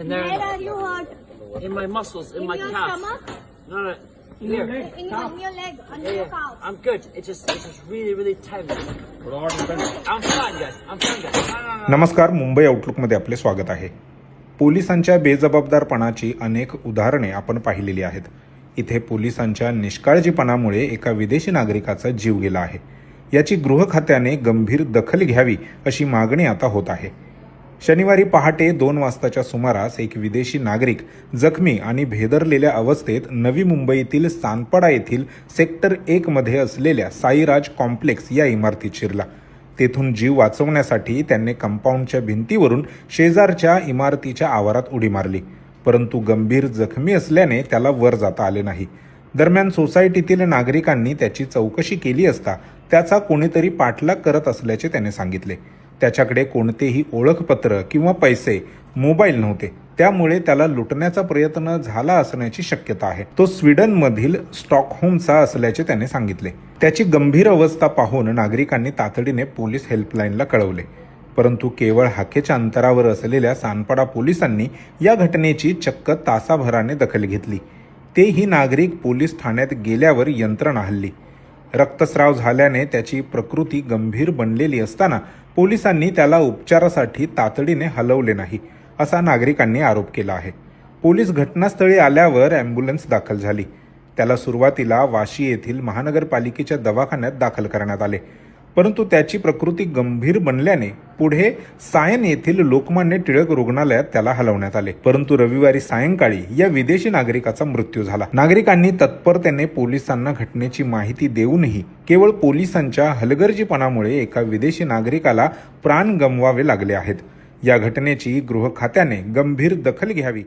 in Where there, are you hurt? in my muscles, in, In my your calf. stomach? No, no. In Here. in your leg, under Yeah, your yeah. calf. I'm good. It's just, it's just really, really tense. I'm fine, guys. I'm fine, guys. No, no, no. नमस्कार मुंबई आउटलुकमध्ये आपले स्वागत आहे पोलिसांच्या बेजबाबदारपणाची अनेक उदाहरणे आपण पाहिलेली आहेत इथे पोलिसांच्या निष्काळजीपणामुळे एका विदेशी नागरिकाचा जीव गेला आहे याची गृह खात्याने गंभीर दखल घ्यावी अशी मागणी आता होत आहे शनिवारी पहाटे दोन वाजताच्या सुमारास एक विदेशी नागरिक जखमी आणि भेदरलेल्या अवस्थेत नवी मुंबईतील सानपाडा येथील सेक्टर एक मध्ये असलेल्या साईराज कॉम्प्लेक्स या इमारतीत शिरला. तेथून जीव वाचवण्यासाठी त्यांनी कंपाऊंडच्या भिंतीवरून शेजारच्या इमारतीच्या आवारात उडी मारली. परंतु गंभीर जखमी असल्याने त्याला वर जाता आले नाही. दरम्यान सोसायटीतील नागरिकांनी त्याची चौकशी केली असता त्याचा कोणीतरी पाठलाग करत असल्याचे त्याने सांगितले. त्याच्याकडे कोणतेही ओळखपत्र किंवा पैसे मोबाईल नव्हते. त्यामुळे त्याला लुटण्याचा प्रयत्न झाला असण्याची शक्यता आहे. तो स्वीडनमधील स्टॉकहोमचा असल्याचे त्याने सांगितले. त्याची गंभीर अवस्था पाहून नागरिकांनी तातडीने पोलीस हेल्पलाईनला कळवले. परंतु केवळ हाकेच्या अंतरावर असलेल्या सानपाडा पोलिसांनी या घटनेची चक्क तासाभराने दखल घेतली. तेही नागरिक पोलीस ठाण्यात गेल्यावर यंत्रणा हल्ली. रक्तस्राव झाल्याने त्याची प्रकृती गंभीर बनलेली असताना पोलिसांनी त्याला उपचारासाठी तातडीने हलवले नाही असा नागरिकांनी आरोप केला आहे. पोलीस घटनास्थळी आल्यावर ॲम्ब्युलन्स दाखल झाली. त्याला सुरुवातीला वाशी येथील महानगरपालिकेच्या दवाखान्यात दाखल करण्यात आले. परंतु त्याची प्रकृती गंभीर बनल्याने पुढे सायन येथील लोकमान्य टिळक रुग्णालयात त्याला हलवण्यात आले. परंतु रविवारी सायंकाळी या विदेशी नागरिकाचा मृत्यू झाला. नागरिकांनी तत्परतेने पोलिसांना घटनेची माहिती देऊनही केवळ पोलिसांच्या हलगर्जीपणामुळे एका विदेशी नागरिकाला प्राण गमवावे लागले आहेत. या घटनेची गृह खात्याने गंभीर दखल घ्यावी